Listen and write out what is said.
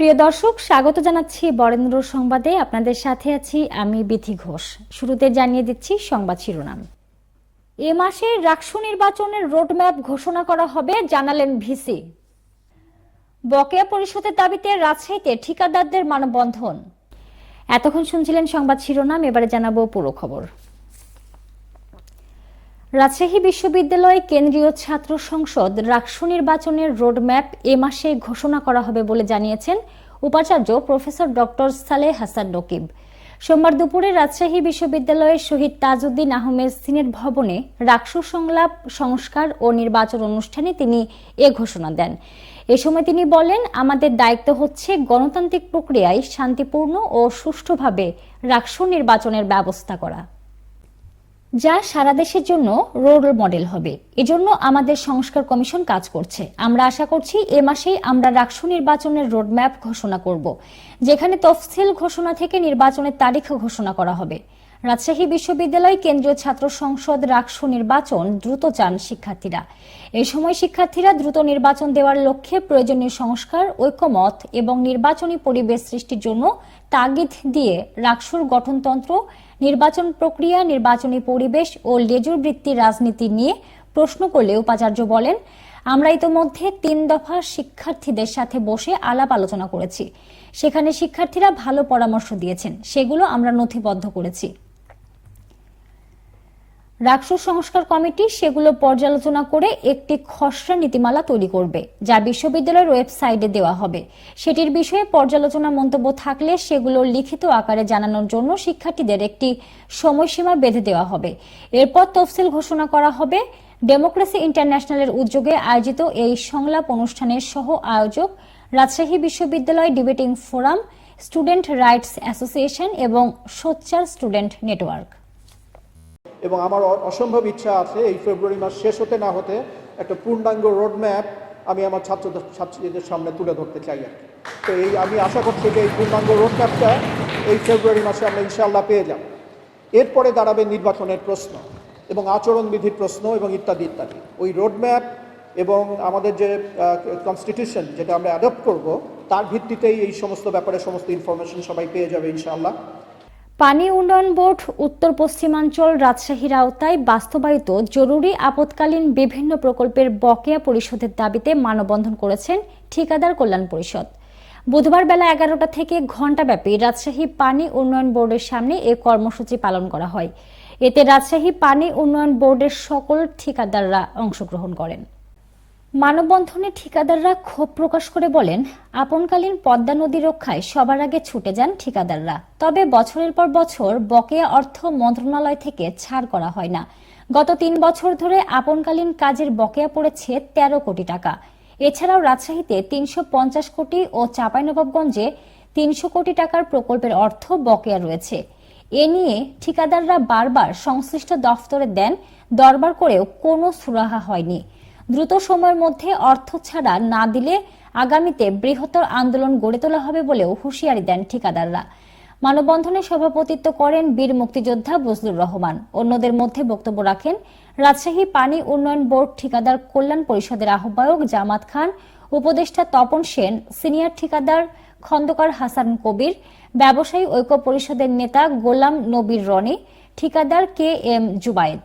প্রিয় দর্শক, স্বাগত জানাচ্ছি বরেন্দ্র সংবাদে। আপনাদের সাথে আছি আমি বিথি ঘোষ। শুরুতে জানিয়ে দিচ্ছি সংবাদ শিরোনাম। এ মাসে রাকসু নির্বাচনের রোডম্যাপ ঘোষণা করা হবে, জানালেন ভিসি। বকেয়া পরিশোধের দাবিতে রাজশাহীতে ঠিকাদারদের মানববন্ধন। এতক্ষণ শুনছিলেন সংবাদ শিরোনাম, এবারে জানাব পুরো খবর। রাজশাহী বিশ্ববিদ্যালয় কেন্দ্রীয় ছাত্র সংসদ রাকসু নির্বাচনের রোডম্যাপ এ মাসে ঘোষণা করা হবে বলে জানিয়েছেন উপাচার্য প্রফেসর ডক্টর সালেহ হাসান নকিব সোমবার দুপুরে রাজশাহী বিশ্ববিদ্যালয়ের শহীদ তাজউদ্দিন আহমেদ সিনেট ভবনে রাকসু সংলাপ, সংস্কার ও নির্বাচন অনুষ্ঠানে তিনি এ ঘোষণা দেন। এ সময় তিনি বলেন, আমাদের দায়িত্ব হচ্ছে গণতান্ত্রিক প্রক্রিয়ায় শান্তিপূর্ণ ও সুষ্ঠুভাবে রাকসু নির্বাচনের ব্যবস্থা করা। যা সারা দেশের জন্য রোল মডেল হবে। এজন্য আমাদের সংস্কার কমিশন কাজ করছে। আমরা আশা করছি এ মাসেই আমরা রাকসু নির্বাচনের রোডম্যাপ ঘোষণা করব। যেখানে তফসিল ঘোষণা থেকে নির্বাচনের তারিখ ঘোষণা করা হবে। রাজশাহী বিশ্ববিদ্যালয় কেন্দ্রীয় ছাত্র সংসদ রাকসু নির্বাচন দ্রুত চান শিক্ষার্থীরা। এই সময় শিক্ষার্থীরা দ্রুত নির্বাচন দেওয়ার লক্ষ্যে প্রয়োজনীয় সংস্কার ঐক্যমত এবং নির্বাচনী পরিবেশ সৃষ্টির জন্য তাগিদ দিয়ে রাকসুর গঠনতন্ত্র, নির্বাচন প্রক্রিয়া, নির্বাচনী পরিবেশ ও লেজুর বৃত্তি রাজনীতি নিয়ে প্রশ্ন করলে উপাচার্য বলেন, আমরা ইতোমধ্যে তিন দফা শিক্ষার্থীদের সাথে বসে আলাপ আলোচনা করেছি। সেখানে শিক্ষার্থীরা ভালো পরামর্শ দিয়েছেন। সেগুলো আমরা নথিবদ্ধ করেছি। রাকসু সংস্কার কমিটি সেগুলো পর্যালোচনা করে একটি খসড়া নীতিমালা তৈরি করবে, যা বিশ্ববিদ্যালয়ের ওয়েবসাইটে দেওয়া হবে। সেটির বিষয়ে পর্যালোচনা মন্তব্য থাকলে সেগুলো লিখিত আকারে জানানোর জন্য শিক্ষার্থীদের একটি সময়সীমা বেঁধে দেওয়া হবে। এরপর তফসিল ঘোষণা করা হবে। ডেমোক্রেসি ইন্টারন্যাশনালের উদ্যোগে আয়োজিত এই সংলাপ অনুষ্ঠানের সহ আয়োজক রাজশাহী বিশ্ববিদ্যালয় debating forum, student rights association এবং সোচ্চার স্টুডেন্ট নেটওয়ার্ক। এবং আমার অসম্ভব ইচ্ছা আছে এই ফেব্রুয়ারি মাস শেষ হতে না হতে একটা পূর্ণাঙ্গ রোডম্যাপ আমি আমার ছাত্র ছাত্রীদের সামনে তুলে ধরতে চাই আর। তো এই আমি আশা করছি যে এই পূর্ণাঙ্গ রোডম্যাপটা এই ফেব্রুয়ারি মাসে আমরা ইনশাআল্লাহ পেয়ে যাব। এরপরে দাঁড়াবে নির্বাচনের প্রশ্ন এবং আচরণবিধির প্রশ্ন এবং ইত্যাদি ইত্যাদি। ওই রোডম্যাপ এবং আমাদের যে কনস্টিটিউশন যেটা আমরা অ্যাডপ্ট করব, তার ভিত্তিতেই এই সমস্ত ব্যাপারে সমস্ত ইনফরমেশন সবাই পেয়ে যাবে ইনশাআল্লাহ। পানি উন্নয়ন বোর্ড উত্তর পশ্চিমাঞ্চল রাজশাহীর আওতায় বাস্তবায়িত জরুরি আপতকালীন বিভিন্ন প্রকল্পের বকেয়া পরিশোধের দাবিতে মানববন্ধন করেছেন ঠিকাদার কল্যাণ পরিষদ। বুধবার বেলা এগারোটা থেকে ঘণ্টাব্যাপী রাজশাহী পানি উন্নয়ন বোর্ডের সামনে এ কর্মসূচি পালন করা হয়। এতে রাজশাহী পানি উন্নয়ন বোর্ডের সকল ঠিকাদাররা অংশগ্রহণ করেন। মানববন্ধনে ঠিকাদাররা ক্ষোভ প্রকাশ করে বলেন, আপনকালীন পদ্মা নদী রক্ষায় সবার আগে ছুটে যান ঠিকাদাররা। তবে বছরের পর বছর বকেয়া অর্থ মন্ত্রণালয় থেকে ছাড় করা হয় না। গত তিন বছর ধরে আপনকালীন কাজের বকেয়া পড়েছে তেরো কোটি টাকা। এছাড়াও রাজশাহীতে তিনশো পঞ্চাশ কোটি ও চাঁপাইনবাবগঞ্জে তিনশো কোটি টাকার প্রকল্পের অর্থ বকেয়া রয়েছে। এ নিয়ে ঠিকাদাররা বারবার সংশ্লিষ্ট দফতরে দেন, দরবার করেও কোনো সুরাহা হয়নি। দ্রুত সময়ের মধ্যে অর্থ ছাড়া না দিলে আগামীতে বৃহত্তর আন্দোলন গড়ে তোলা হবে বলেও হুঁশিয়ারি দেন ঠিকাদাররা। মানববন্ধনে সভাপতিত্ব করেন বীর মুক্তিযোদ্ধা বজলুর রহমান। অন্যদের মধ্যে বক্তব্য রাখেন রাজশাহী পানি উন্নয়ন বোর্ড ঠিকাদার কল্যাণ পরিষদের আহ্বায়ক জামাত খান, উপদেষ্টা তপন সেন, সিনিয়র ঠিকাদার খন্দকার হাসান কবির, ব্যবসায়ী ঐক্য পরিষদের নেতা গোলাম নবীর রনি, ঠিকাদার কে এম জুবায়েদ।